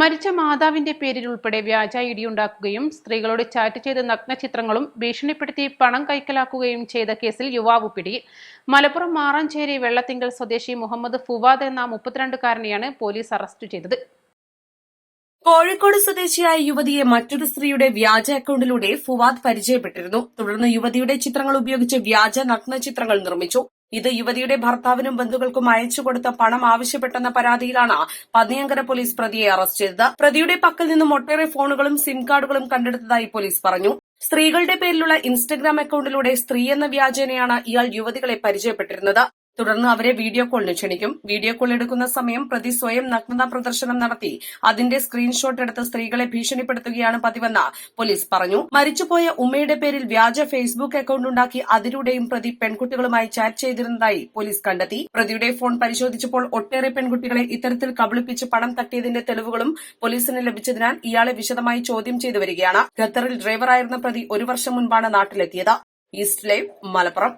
മരിച്ച മാതാവിന്റെ പേരിൽ ഉൾപ്പെടെ വ്യാജ ഇടിയുണ്ടാക്കുകയും സ്ത്രീകളോട് ചാറ്റ് ചെയ്ത് നഗ്നചിത്രങ്ങളും ഭീഷണിപ്പെടുത്തി പണം കൈക്കലാക്കുകയും ചെയ്ത കേസിൽ യുവാവ് പിടി മലപ്പുറം മാറാഞ്ചേരി വെള്ളത്തിങ്കൽ സ്വദേശി മുഹമ്മദ് ഫുവാദ് എന്ന മുപ്പത്തിരണ്ടുകാരനെയാണ് പോലീസ് അറസ്റ്റ് ചെയ്തത്. കോഴിക്കോട് സ്വദേശിയായ യുവതിയെ മറ്റൊരു സ്ത്രീയുടെ വ്യാജ അക്കൌണ്ടിലൂടെ ഫുവാദ് പരിചയപ്പെട്ടിരുന്നു. തുടർന്ന് യുവതിയുടെ ചിത്രങ്ങൾ ഉപയോഗിച്ച് വ്യാജ നഗ്ന ചിത്രങ്ങൾ നിർമ്മിച്ചു. ഇത് യുവതിയുടെ ഭർത്താവിനും ബന്ധുക്കൾക്കും അയച്ചു കൊടുത്ത പണം ആവശ്യപ്പെട്ടെന്ന പരാതിയിലാണ് പന്നിയങ്കര പോലീസ് പ്രതിയെ അറസ്റ്റ് ചെയ്തത്. പ്രതിയുടെ പക്കൽ നിന്നും ഒട്ടേറെ ഫോണുകളും സിം കാർഡുകളും കണ്ടെടുത്തതായി പോലീസ് പറഞ്ഞു. സ്ത്രീകളുടെ പേരിലുള്ള ഇൻസ്റ്റഗ്രാം അക്കൌണ്ടിലൂടെ സ്ത്രീ എന്ന വ്യാജേനയാണ് ഇയാൾ യുവതികളെ പരിചയപ്പെട്ടിരുന്നത്. തുടർന്ന് അവരെ വീഡിയോ കോളിന് ക്ഷണിക്കും. വീഡിയോ കോൾ എടുക്കുന്ന സമയം പ്രതി സ്വയം നഗ്നതാ പ്രദർശനം നടത്തി. അതിന്റെ സ്ക്രീൻഷോട്ട് എടുത്ത് സ്ത്രീകളെ ഭീഷണിപ്പെടുത്തുകയാണ് പതിവെന്ന് പോലീസ് പറഞ്ഞു. മരിച്ചുപോയ ഉമ്മയുടെ പേരിൽ വ്യാജ ഫേസ്ബുക്ക് അക്കൌണ്ട് ഉണ്ടാക്കി അതിലൂടെയും പ്രതി പെൺകുട്ടികളുമായി ചാറ്റ് ചെയ്തിരുന്നതായി പോലീസ് കണ്ടെത്തി. പ്രതിയുടെ ഫോൺ പരിശോധിച്ചപ്പോൾ ഒട്ടേറെ പെൺകുട്ടികളെ ഇത്തരത്തിൽ കബളിപ്പിച്ച് പണം തട്ടിയതിന്റെ തെളിവുകളും പോലീസിന് ലഭിച്ചതിനാൽ ഇയാളെ വിശദമായി ചോദ്യം ചെയ്തു വരികയാണ്. ഖത്തറിൽ ഡ്രൈവറായിരുന്ന പ്രതി ഒരു വർഷം മുൻപാണ് നാട്ടിലെത്തിയത്. East live Malappuram.